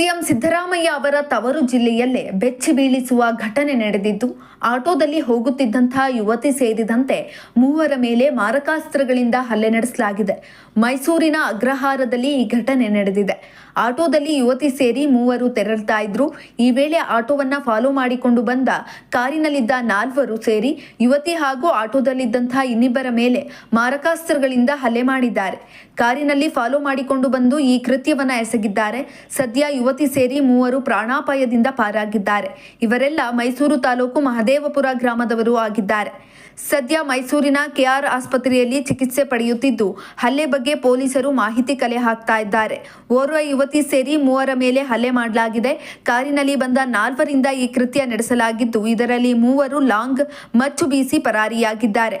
ಸಿದ್ದರಾಮಯ್ಯ ಅವರ ತವರು ಜಿಲ್ಲೆಯಲ್ಲೇ ಬೆಚ್ಚಿ ಬೀಳಿಸುವ ಘಟನೆ ನಡೆದಿದ್ದು, ಆಟೋದಲ್ಲಿ ಹೋಗುತ್ತಿದ್ದಂತಹ ಯುವತಿ ಸೇರಿದಂತೆ ಮೂವರ ಮೇಲೆ ಮಾರಕಾಸ್ತ್ರಗಳಿಂದ ಹಲ್ಲೆ ನಡೆಸಲಾಗಿದೆ. ಮೈಸೂರಿನ ಅಗ್ರಹಾರದಲ್ಲಿ ಈ ಘಟನೆ ನಡೆದಿದೆ. ಆಟೋದಲ್ಲಿ ಯುವತಿ ಸೇರಿ ಮೂವರು ತೆರಳ್ತಾ ಇದ್ರು. ಈ ವೇಳೆ ಆಟೋವನ್ನ ಫಾಲೋ ಮಾಡಿಕೊಂಡು ಬಂದ ಕಾರಿನಲ್ಲಿದ್ದ ನಾಲ್ವರು ಸೇರಿ ಯುವತಿ ಹಾಗೂ ಆಟೋದಲ್ಲಿದ್ದಂತಹ ಇನ್ನಿಬ್ಬರ ಮೇಲೆ ಮಾರಕಾಸ್ತ್ರಗಳಿಂದ ಹಲ್ಲೆ ಮಾಡಿದ್ದಾರೆ. ಕಾರಿನಲ್ಲಿ ಫಾಲೋ ಮಾಡಿಕೊಂಡು ಬಂದು ಈ ಕೃತ್ಯವನ್ನ ಎಸಗಿದ್ದಾರೆ. ಸದ್ಯ ಯುವತಿ ಸೇರಿ ಮೂವರು ಪ್ರಾಣಾಪಾಯದಿಂದ ಪಾರಾಗಿದ್ದಾರೆ. ಇವರೆಲ್ಲ ಮೈಸೂರು ತಾಲೂಕು ಮಹದೇವಪುರ ಗ್ರಾಮದವರು ಆಗಿದ್ದಾರೆ. ಸದ್ಯ ಮೈಸೂರಿನ ಕೆಆರ್ ಆಸ್ಪತ್ರೆಯಲ್ಲಿ ಚಿಕಿತ್ಸೆ ಪಡೆಯುತ್ತಿದ್ದು, ಹಲ್ಲೆ ಬಗ್ಗೆ ಪೊಲೀಸರು ಮಾಹಿತಿ ಕಲೆ ಹಾಕ್ತಾ ಇದ್ದಾರೆ. ಓರ್ವ ಯುವತಿ ಸೇರಿ ಮೂವರ ಮೇಲೆ ಹಲ್ಲೆ ಮಾಡಲಾಗಿದೆ. ಕಾರಿನಲ್ಲಿ ಬಂದ ನಾಲ್ವರಿಂದ ಈ ಕೃತ್ಯ ನಡೆಸಲಾಗಿದ್ದು, ಇದರಲ್ಲಿ ಮೂವರು ಲಾಂಗ್ ಮಚ್ಚು ಬೀಸಿ ಪರಾರಿಯಾಗಿದ್ದಾರೆ.